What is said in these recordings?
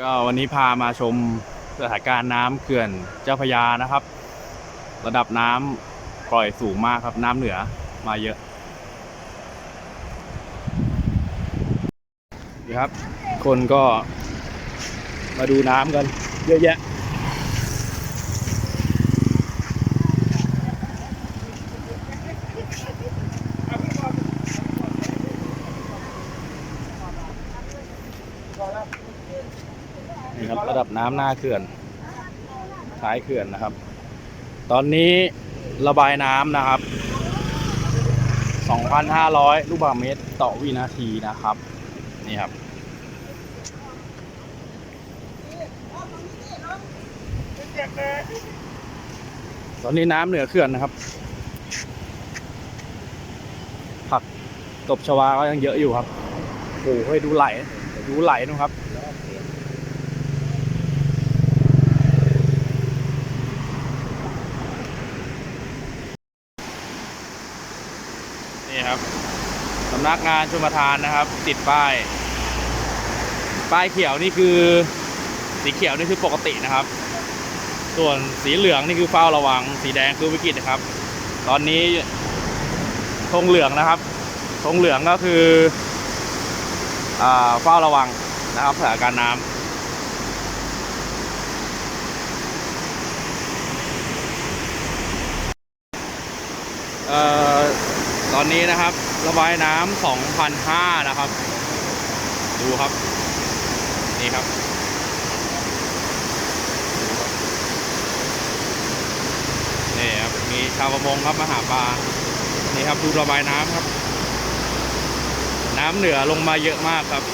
ก็วันนี้พามาชมสถานการณ์น้ำเขื่อนเจ้าพยานะครับ ระดับน้ำปล่อยสูงมากครับน้ำเหนือมาเยอะนี่ครับ คนก็มาดูน้ำกันเยอะแยะ นี่ครับระดับ น้ำหน้าเขื่อนท้ายเขื่อนนะครับ ตอนนี้ระบายน้ำนะครับ 2,500 ลูกบาศก์เมตรต่อวินาทีนะครับ นี่ครับตอนนี้น้ำเหนือเขื่อนนะครับ ผักตบชวาก็ยังเยอะอยู่ครับโอ้โหให้ดูไหล ดูไหลนะครับ นี่ครับสำนักงานชมทานนะครับ ติดป้าย ป้ายเขียวนี่คือ สีเขียวนี่คือปกตินะครับ ส่วนสีเหลืองนี่คือเฝ้าระวัง สีแดงคือวิกฤตนะครับ ตอนนี้ธงเหลืองนะครับธงเหลืองก็คือเฝ้าระวังนะครับสถานการณ์น้ำเอ่ อนนี้นะครับ ระบายน้ำ2,005นะครับ ดูครับ นี่ครับ นี่ครับ มีชาวประมงครับมาหาปลา นี่ครับ ดูระบายน้ำครับ น้ำเหนือลงมาเยอะมากครับ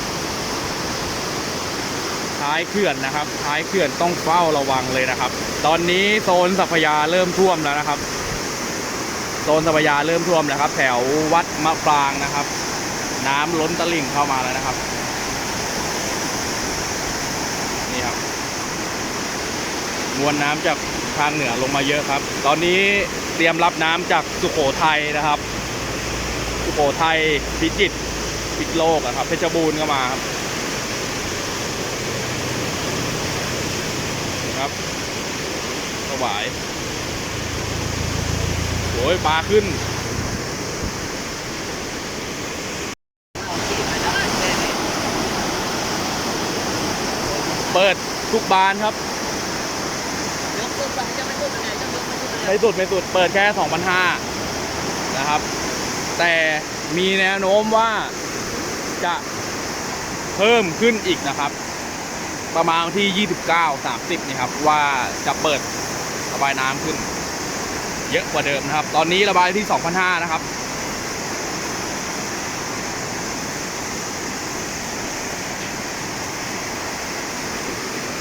ท้ายเขื่อนนะครับ ท้ายเขื่อนต้องเฝ้าระวังเลยนะครับ ตอนนี้โซนสัพยาเริ่มท่วมแล้วนะครับ โซนสัพยาเริ่มท่วมแล้วครับ แถววัดมะปรางนะครับ น้ำล้นตลิ่งเข้ามาแล้วนะครับ นี่ครับ มวลน้ำจากทางเหนือลงมาเยอะครับ ตอนนี้เตรียมรับน้ำจากสุโขทัยนะครับ สุโขทัยพิจิตรพิษโลกอะครับ เพชรบูรณ์ก็มาครับครับสวาย อ้ยปลาขึ้นเปิดทุกบานครับยกขึ้นไปจะไม่ขึ้นไปไหนจะยกไม่ขึ้นไปไหนไม่สุดไม่สุดเปิดแค่ 2,500นะครับ แต่มีแนวโน้มว่าจะเพิ่มขึ้นอีกนะครับ ประมาณวันที่ 29 30 นี่ครับ ว่าจะเปิดระบายน้ำขึ้น เยอะกว่าเดิมนะครับ ตอนนี้ระบายที่ 2,500 นะครับ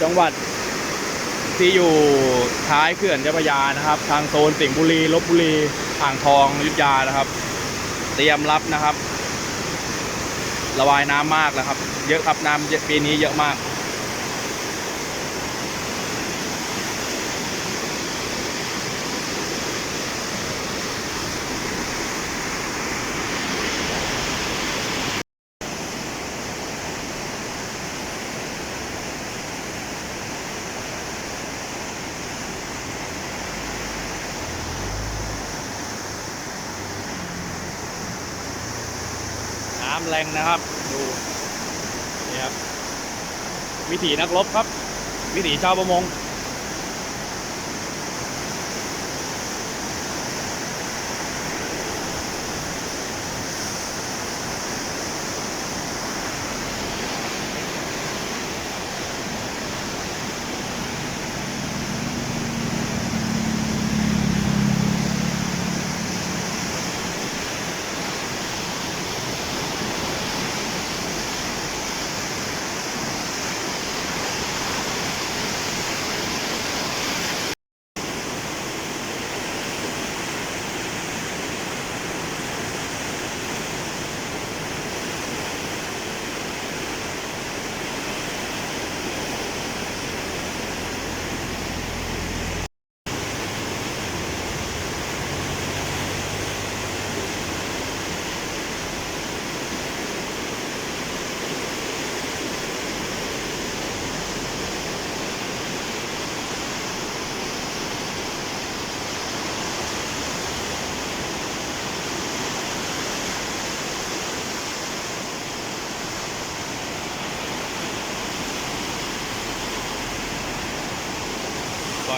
จังหวัดที่อยู่ท้ายเขื่อนเจ้าพระยานะครับ ทางโซนสิงห์บุรีลบบุรีอ่างทองยุธยานะครับ เตรียมรับนะครับ ระบายน้ำมากนะครับ เยอะครับน้ำปีนี้เยอะมาก แรงนะครับ ดูนี่ครับวิถีนักรบครับ วิถีชาวประมง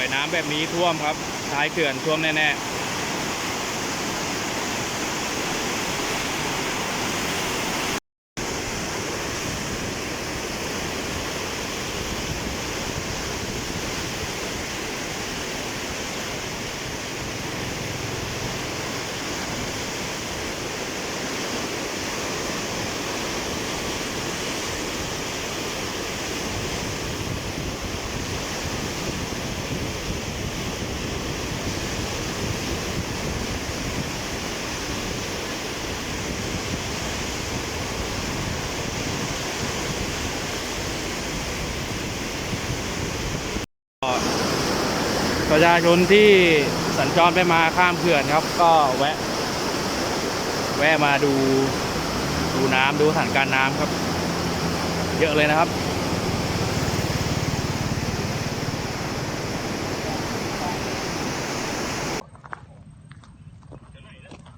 อยน้ำแบบนี้ท่วมครับท้ายเขื่อนท่วมแน่ๆ ประชาชนที่สัญจรไปมาข้ามเขื่อนครับ ก็แวะ แวะมาดูดูน้ำดูสถานการณ์น้ำครับ เยอะเลยนะครับ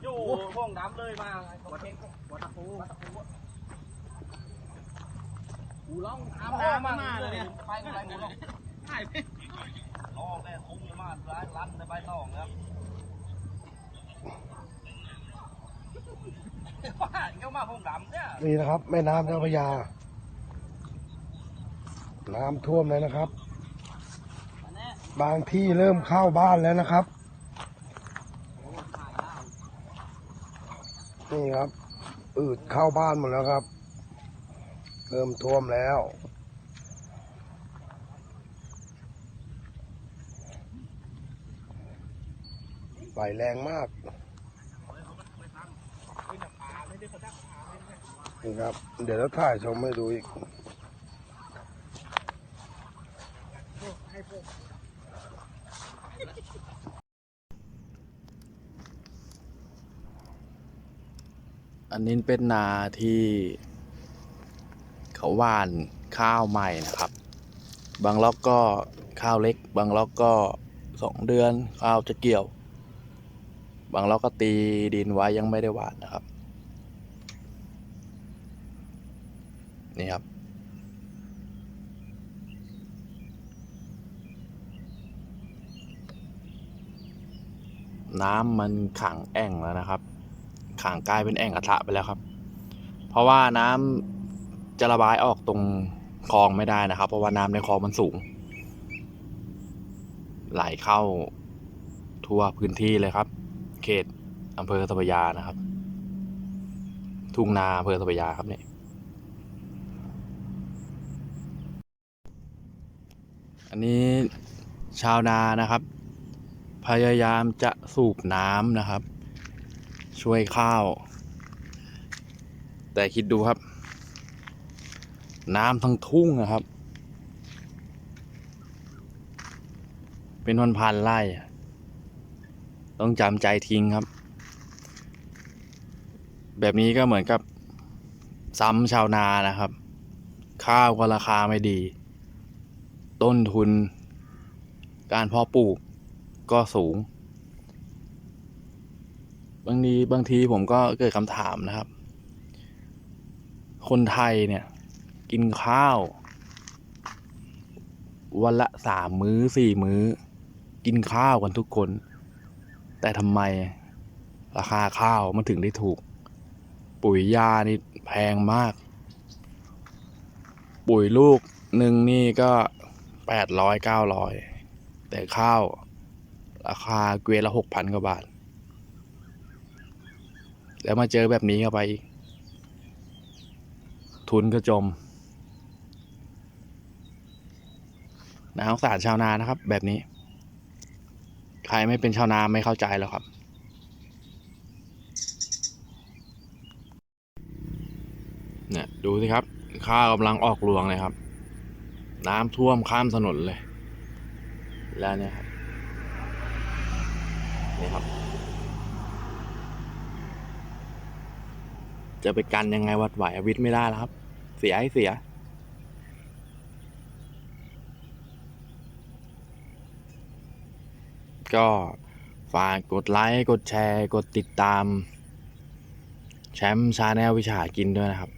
อยู่ห้องน้ำเลยมาหัวเทงหัวตะปูหัวตะปูกูร้องน้ำน้ำมาเลยเนี่ยไปอะไรกูร้องหายไป ร้องแน่ทุ่งมาร้านรันในใบตองครับว่าเกี่ยวมาห้องน้ำเนี่ยนี่นะครับ แม่น้ำเจ้าพระยา น้ำท่วมแล้วนะครับ บางที่เริ่มเข้าบ้านแล้วนะครับ นี่ครับ อืดเข้าบ้านหมดแล้วครับ เริ่มท่วมแล้ว ไหลแรงมากนี่ครับ เดี๋ยวเราถ่ายชมให้ดูอีกอันนี้เป็นนาที่เขาหว่านข้าวใหม่นะครับ บางล็อกก็ข้าวเล็ก บางล็อกก็สองเดือนข้าวจะเกี่ยว บางล็อกก็ตีดินไว้ยังไม่ได้หวานนะครับ นี่ครับ น้ำมันขังแอ่งแล้วนะครับ ขังกลายเป็นแอ่งกระทะไปแล้วครับ เพราะว่าน้ำจะระบายออกตรงคลองไม่ได้นะครับ เพราะว่าน้ำในคลองมันสูง ไหลเข้าทั่วพื้นที่เลยครับ เขตอำเภอสัพยานะครับ ทุ่งนาอำเภอสัพยาครับเนี่ยอันนี้ชาวนานะครับ พยายามจะสูบน้ำนะครับ ช่วยข้าว แต่คิดดูครับ น้ำทั้งทุ่งนะครับ เป็นพันพันๆไร่ ต้องจำใจทิ้งครับ แบบนี้ก็เหมือนกับซ้ำชาวนานะครับ ข้าวก็ราคาไม่ดี ต้นทุน การเพาะปลูกก็สูง บางทีบางทีผมก็เกิดคำถามนะครับ คนไทยเนี่ย กินข้าว วันละสามมื้อสี่มื้อ กินข้าวกันทุกคน แต่ทำไมราคาข้าวมันถึงได้ถูก ปุ๋ยยานี่แพงมาก ปุ๋ยลูกหนึ่งนี่ก็แปดร้อยเก้าร้อยแต่ข้าว ราคาเกวียนละหกพันกว่าบาท แล้วมาเจอแบบนี้เข้าไปอีก ทุนก็จมนาสงสารชาวนานะครับแบบนี้ ใครไม่เป็นชาวนาไม่เข้าใจแล้วครับ เนี่ยดูสิครับ ข้าวกำลังออกรวงเลยครับ น้ำท่วมข้ามถนนเลย แล้วเนี่ยครับนี่ครับ จะไปกันยังไงวัดไหวอวิทย์ไม่ได้แล้วครับ เสียให้เสีย ก็ฝากกดไลค์ กดแชร์ กดติดตาม แชมป์ชาแนลวิชากินด้วยนะครับ